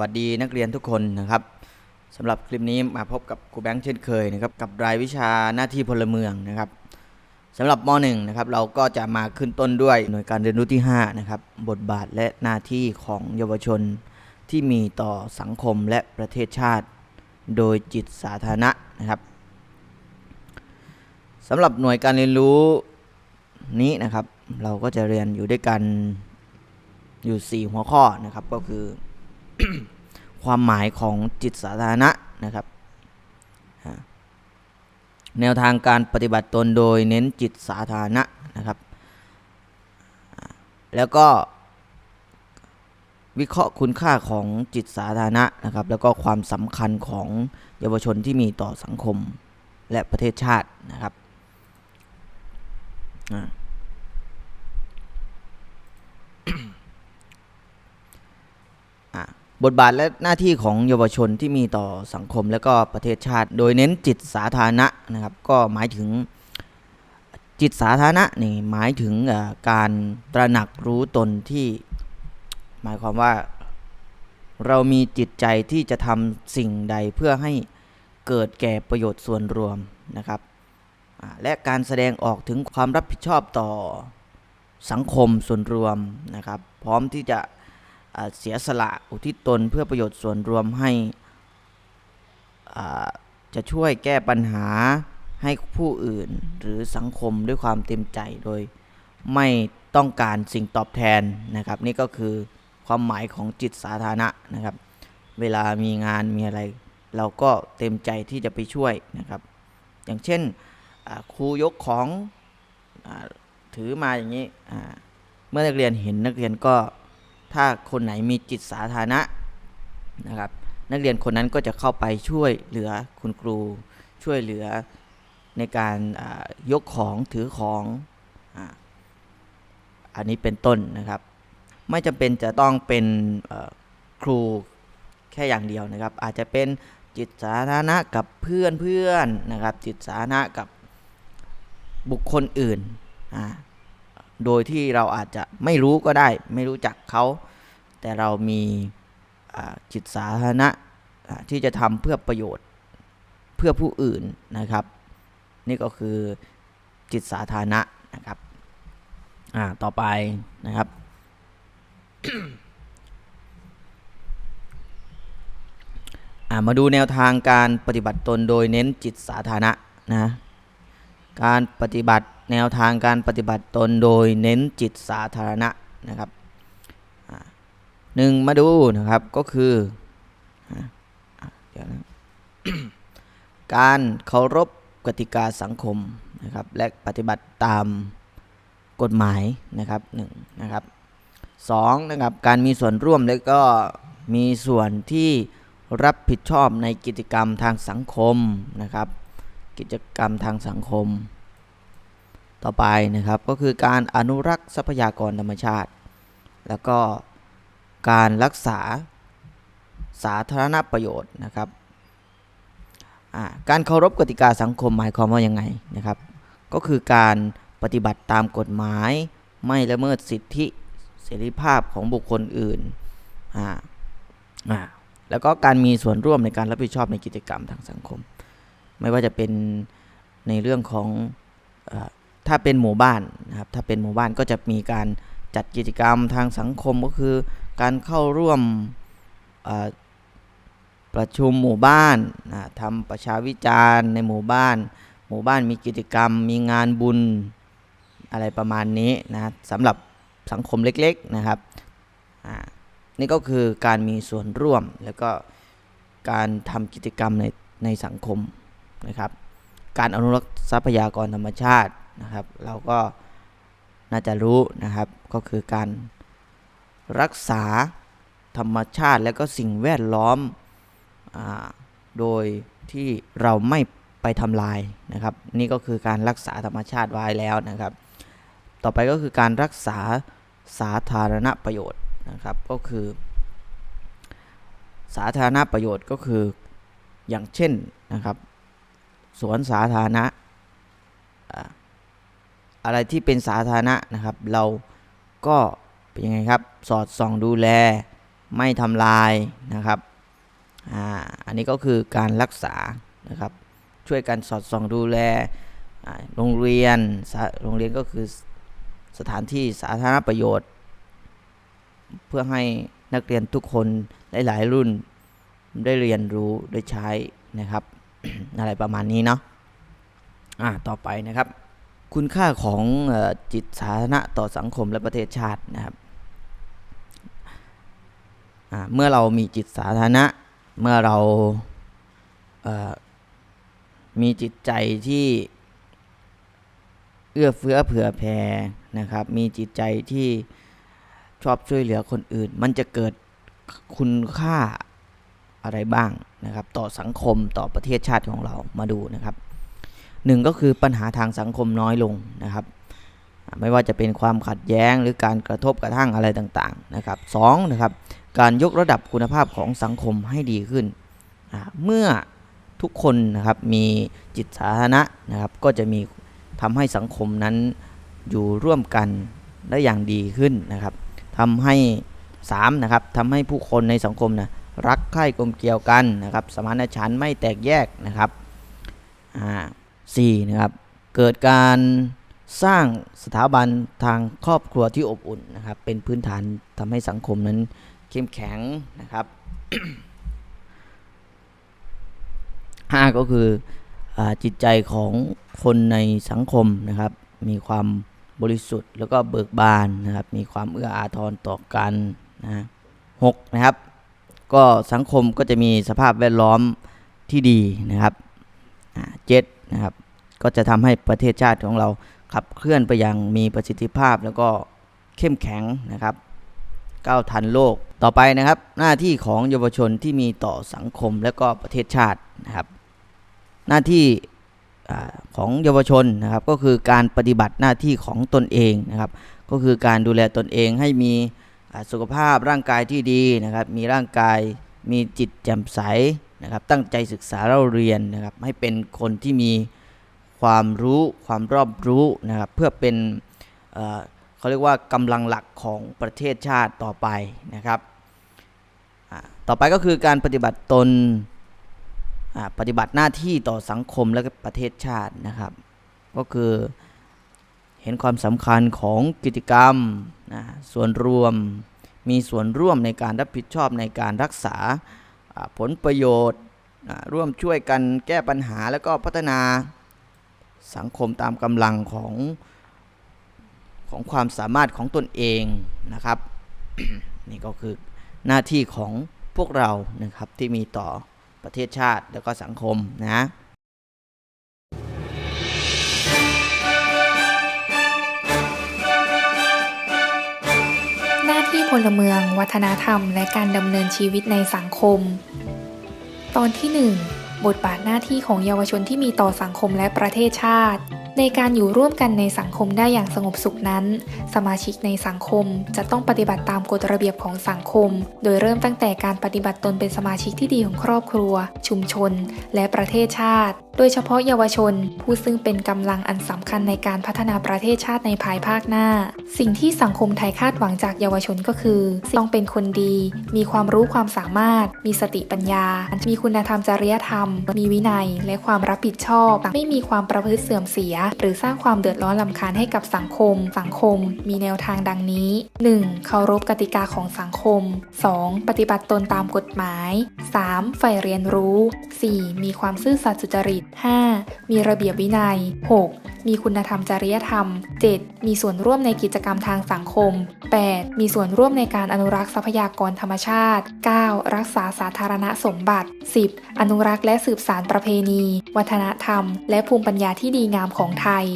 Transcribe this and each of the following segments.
วัสดีนักเรียนทุกคนนะครับสำหรับคลิปนี้มาพบกับครูแบงค์เช่นเคยนะครับกับรายวิชาหน้าที่พลเมืองนะครับสำหรับม .1 นะครับเราก็จะมาขึ้นต้นด้วยหน่วยการเรียนรู้ที่5นะครับบทบาทและหน้าที่ของเยาวชนที่มีต่อสังคมและประเทศชาติ โดยจิตสาธารณะนะครับสำหรับหน่วยการเรียนรู้นี้นะครับ เราก็จะเรียนอยู่ด้วยกันอยู่ 4 หัวข้อนะครับก็คือ ความหมายของจิตสาธารณะนะครับ แนวทางการปฏิบัติตนโดยเน้นจิตสาธารณะนะครับ แล้วก็วิเคราะห์คุณค่าของจิตสาธารณะนะครับ แล้วก็ความสำคัญของเยาวชนที่มีต่อสังคมและประเทศชาตินะครับ อ่า อะ บทบาทและหน้าที่ของเยาวชนที่มีต่อสังคมและก็ประเทศชาติ โดยเน้นจิตสาธารณะนะครับก็หมายถึงจิตสาธารณะนี่หมายถึงการตระหนักรู้ตนที่หมายความว่าเรามีจิตใจที่จะทำสิ่งใดเพื่อให้เกิดแก่ประโยชน์ส่วนรวมนะครับและการแสดงออกถึงความรับผิดชอบต่อสังคมส่วนรวมนะครับ พร้อมที่จะ เสียสละอุทิศตนเพื่อประโยชน์ส่วนรวมให้จะช่วยแก้ปัญหาให้ผู้อื่นหรือสังคมด้วยความเต็มใจโดยไม่ต้องการสิ่งตอบแทนนะครับ นี่ก็คือความหมายของจิตสาธารณะนะครับ เวลามีงานมีอะไร เราก็เต็มใจที่จะไปช่วยนะครับ อย่างเช่นครูยกของอถือมาอย่างนี้เมื่อนักเรียนเห็นนักเรียนก็ ถ้าคนไหนมีจิตสาธารณะนะครับ นักเรียนคนนั้นก็จะเข้าไปช่วยเหลือคุณครู ช่วยเหลือในการยกของถือของออันนี้เป็นต้นนะครับ ไม่จำเป็นจะต้องเป็นครูแค่อย่างเดียวนะครับ อาจจะเป็นจิตสาธารณะกับเพื่อนเพื่อนนะครับ จิตสาธารณะกับบุคคลอื่นอ่า โดยที่เราอาจจะไม่รู้ก็ได้ ไม่รู้จักเขา แต่เรามีจิตสาธารณะที่จะทำเพื่อประโยชน์เพื่อผู้อื่นนะครับ นี่ก็คือจิตสาธารณะนะครับอ่าต่อไปนะครับ มาดูแนวทางการปฏิบัติตนโดยเน้นจิตสาธารณะนะ การปฏิบัติ แนวทางการปฏิบัติตนโดยเน้นจิตสาธารณะนะครับหนึ่งมาดูนะครับก็คือการเคารพกติกาสังคมนะครับและปฏิบัติตามกฎหมายนะครับหนึ่งนะครับสองนะครับการมีส่วนร่วมและก็มีส่วนที่รับผิดชอบในกิจกรรมทางสังคมนะครับ กิจกรรมทางสังคม ต่อไปนะครับก็คือการอนุรักษ์ทรัพยากรธรรมชาติ แล้วก็การรักษาสาธารณประโยชน์นะครับการเคารพกติกาสังคมหมายความว่ายังไงนะครับ ก็คือการปฏิบัติตามกฎหมาย ไม่ละเมิดสิทธิเสรีภาพของบุคคลอื่นอ่าอ่าแล้วก็การมีส่วนร่วมในการรับผิดชอบในกิจกรรมทางสังคม ไม่ว่าจะเป็นในเรื่องของ ถ้าเป็นหมู่บ้านนะครับถ้าเป็นหมู่บ้านก็จะมีการจัดกิจกรรมทางสังคมก็คือการเข้าร่วมประชุมหมู่บ้านนะทำประชาวิจารณ์ในหมู่บ้าน หมู่บ้านมีกิจกรรม มีงานบุญอะไรประมาณนี้นะสำหรับสังคมเล็กๆนะครับนี่ก็คือการมีส่วนร่วมแล้วก็การทำกิจกรรมในในสังคมนะครับ การอนุรักษ์ทรัพยากรธรรมชาติ นะครับ เราก็น่าจะรู้นะครับก็คือการรักษาธรรมชาติและก็สิ่งแวดล้อมอโดยที่เราไม่ไปทำลายนะครับ นี่ก็คือการรักษาธรรมชาติไว้แล้วนะครับ ต่อไปก็คือการรักษาสาธารณประโยชน์นะครับก็คือ สาธารณประโยชน์ก็คืออย่างเช่นนะครับ สวนสาธารณะ อะไรที่เป็นสาธารณะนะครับ เราก็เป็นยังไงครับ สอดส่องดูแล ไม่ทำลายนะครับอ่าอันนี้ก็คือการรักษานะครับ ช่วยกันสอดส่องดูแลโรงเรียนสาโรงเรียนก็คือสถานที่สาธารณประโยชน์ เพื่อให้นักเรียนทุกคนหลาย ๆ รุ่นได้เรียนรู้ได้ใช้นะครับ อะไรประมาณนี้เนาะอ่าต่อไปนะครับ คุณค่าของอจิตสาธารณะต่อสังคมและประเทศชาตินะครับเมื่อเรามีจิตสาธารณะ เมื่อเรามีจิตใจที่เอื้อเฟื้อเผื่อแผ่นะครับ มีจิตใจที่ชอบช่วยเหลือคนอื่น มันจะเกิดคุณค่าอะไรบ้างนะครับ ต่อสังคมต่อประเทศชาติของเรามาดูนะครับ หนึ่งก็คือปัญหาทางสังคมน้อยลงนะครับ ไม่ว่าจะเป็นความขัดแย้งหรือการกระทบกระทั่งอะไรต่างๆนะครับสองนะครับการยกระดับคุณภาพของสังคมให้ดีขึ้น เมื่อทุกคนนะครับมีจิตสาธารณะนะครับ ก็จะมีทำให้สังคมนั้นอยู่ร่วมกันได้อย่างดีขึ้นนะครับทำให้สามนะครับทำให้ผู้คนในสังคมนะรักใคร่กลมเกลียวกันนะครับ สมานฉันท์ไม่แตกแยกนะครับอ่า 4 นะครับเกิดการสร้างสถาบันทางครอบครัวที่อบอุ่นนะครับ เป็นพื้นฐานทำให้สังคมนั้นเข้มแข็งนะครับ 5 ก็คืออจิตใจของคนในสังคมนะครับ มีความบริสุทธิ์แล้วก็เบิกบานนะครับ มีความเอื้ออาทรต่อกันนะหกนะครับ ก็สังคมก็จะมีสภาพแวดล้อมที่ดีนะครับเจ็ดนะครับ ก็จะทำให้ประเทศชาติของเราขับเคลื่อนไปอย่างมีประสิทธิภาพแล้วก็เข้มแข็งนะครับก้าวทันโลกต่อไปนะครับ หน้าที่ของเยาวชนที่มีต่อสังคมและก็ประเทศชาตินะครับ หน้าที่ของเยาวชนนะครับก็คือการปฏิบัติหน้าที่ของตนเองนะครับ ก็คือการดูแลตนเองให้มีสุขภาพร่างกายที่ดีนะครับ มีร่างกายมีจิตแจ่มใสนะครับ ตั้งใจศึกษาเราเรียนนะครับ ให้เป็นคนที่มี ความรู้ความรอบรู้นะครับเพื่อเป็นเเขาเรียกว่ากำลังหลักของประเทศชาติต่อไปนะครับต่อไปก็คือการปฏิบัติตนปฏิบัติหน้าที่ต่อสังคมและประเทศชาตินะครับ ก็คือเห็นความสำคัญของกิจกรรมนะส่วนรวมมีส่วนร่วมในการรับผิดชอบในการรักษาผลประโยชน์ ร่วมช่วยกันแก้ปัญหาแล้วก็พัฒนา สังคมตามกำลังของของความสามารถของตนเองนะครับ นี่ก็คือหน้าที่ของพวกเรานะครับที่มีต่อประเทศชาติแล้วก็สังคมนะหน้าที่พลเมือง วัฒนธรรม และการดำเนินชีวิตในสังคม ตอนที่ 1 บทบาทหน้าที่ของเยาวชนที่มีต่อสังคมและประเทศชาติ ในการอยู่ร่วมกันในสังคมได้อย่างสงบสุขนั้น สมาชิกในสังคมจะต้องปฏิบัติตามกฎระเบียบของสังคม โดยเริ่มตั้งแต่การปฏิบัติตนเป็นสมาชิกที่ดีของครอบครัว ชุมชน และประเทศชาติโดยเฉพาะเยาวชน ผู้ซึ่งเป็นกำลังอันสำคัญในการพัฒนาประเทศชาติในภายภาคหน้า สิ่งที่สังคมไทยคาดหวังจากเยาวชนก็คือ ต้องเป็นคนดี มีความรู้ความสามารถ มีสติปัญญา มีคุณธรรมจริยธรรม มีวินัย และความรับผิดชอบ ไม่มีความประพฤติเสื่อมเสีย หรือสร้างความเดือดร้อนลำคาญให้กับสังคม สังคม มีแนวทางดังนี้ 1. เคารพกติกาของสังคม 2. ปฏิบัติตนตามกฎหมาย 3. ใฝ่เรียนรู้ 4. มีความซื่อสัตย์สุจริต 5. มีระเบียบวินัย 6. มีคุณธรรมจริยธรรม 7. มีส่วนร่วมในกิจกรรมทางสังคม 8. มีส่วนร่วมในการอนุรักษ์ทรัพยากรธรรมชาติ 9. รักษาสาธารณสมบัติ 10. อนุรักษ์และสืบสานประเพณี วัฒนธรรม และภูมิปัญญาที่ดีงามของไทย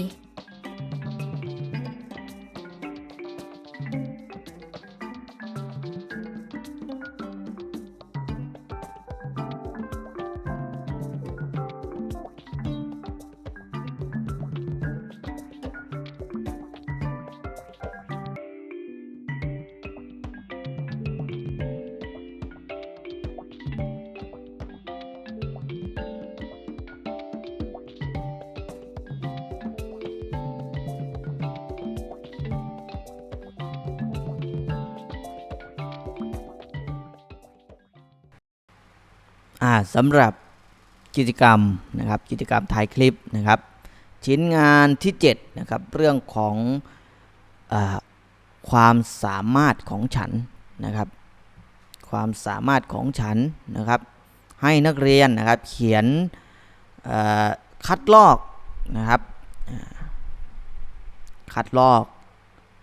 อ่าสำหรับกิจกรรมนะครับกิจกรรมถ่ายคลิปนะครับ ชิ้นงานที่7นะครับเรื่องของอความสามารถของฉันนะครับ ความสามารถของฉันนะครับ ให้นักเรียนนะครับเขียนคัดลอกนะครับคัดลอก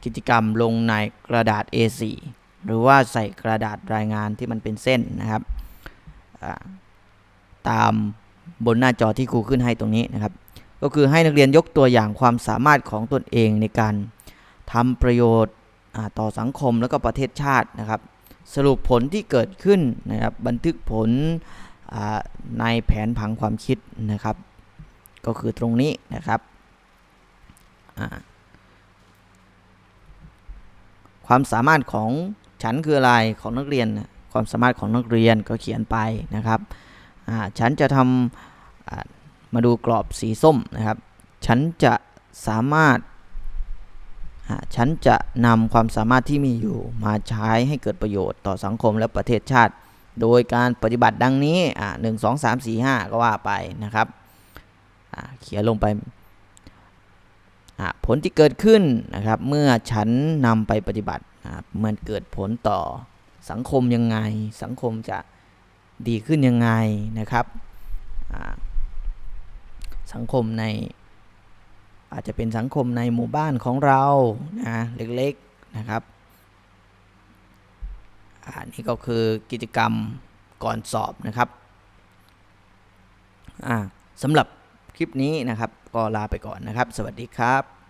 กิจกรรมลงในกระดาษ A4 หรือว่าใส่กระดาษรายงานที่มันเป็นเส้นนะครับ ตามบนหน้าจอที่ครูขึ้นให้ตรงนี้นะครับ ก็คือให้นักเรียนยกตัวอย่างความสามารถของตนเองในการทำประโยชน์ต่อสังคมและก็ประเทศชาตินะครับ สรุปผลที่เกิดขึ้นนะครับบันทึกผลในแผนผังความคิดนะครับ ก็คือตรงนี้นะครับอ่าความสามารถของฉันคืออะไรของนักเรียนนะ ความสามารถของนักเรียนก็เขียนไปนะครับฉันจะทำมาดูกรอบสีส้มนะครับ ฉันจะสามารถฉันจะนำความสามารถที่มีอยู่มาใช้ให้เกิดประโยชน์ต่อสังคมและประเทศชาติ โดยการปฏิบัติดังนี้หนึ่งสองสามสี่ห้าก็ว่าไปนะครับเขียนลงไปผลที่เกิดขึ้นนะครับ เมื่อฉันนำไปปฏิบัติมันเกิดผลต่อ สังคมยังไง สังคมจะดีขึ้นยังไงนะครับสังคมในอาจจะเป็นสังคมในหมู่บ้านของเรานะเล็กๆนะครับอันนี้ก็คือกิจกรรมก่อนสอบนะครับสำหรับคลิปนี้นะครับ ก็ลาไปก่อนนะครับ สวัสดีครับ